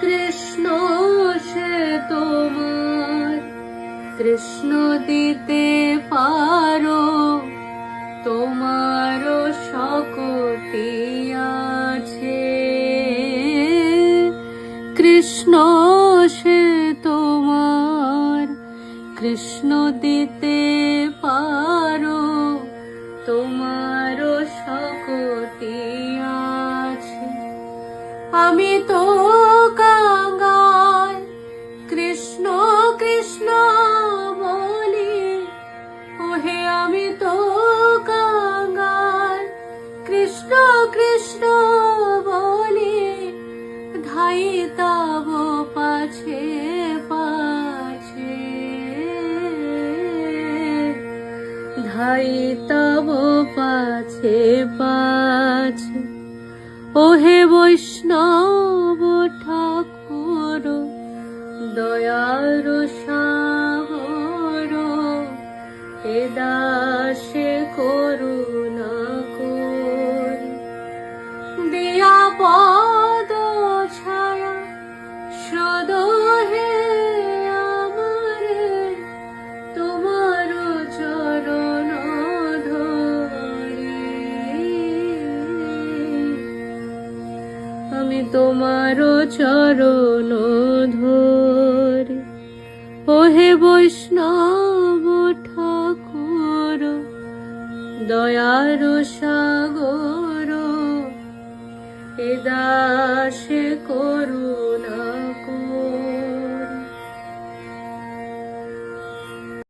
কৃষ্ণ সে তোমার। কৃষ্ণ দিতে পারো তোমারও শকতি আছে। কৃষ্ণ সে তোমার। কৃষ্ণ দিতে পারো তোমারও শকতি আছে। আমি তো আমি তো কাঙ্গাল। কৃষ্ণ কৃষ্ণ বলি ধাই তব পাছে পাছে। ধাই তব পাছে পাছে। ওহে বৈষ্ণব ঠাকুর দয়ার সাগর সদ হে আমারে তোমার চরণ আমি তোমার ওহে বৈষ্ণব ঠাকুর দয়ার সাগর এ দাসে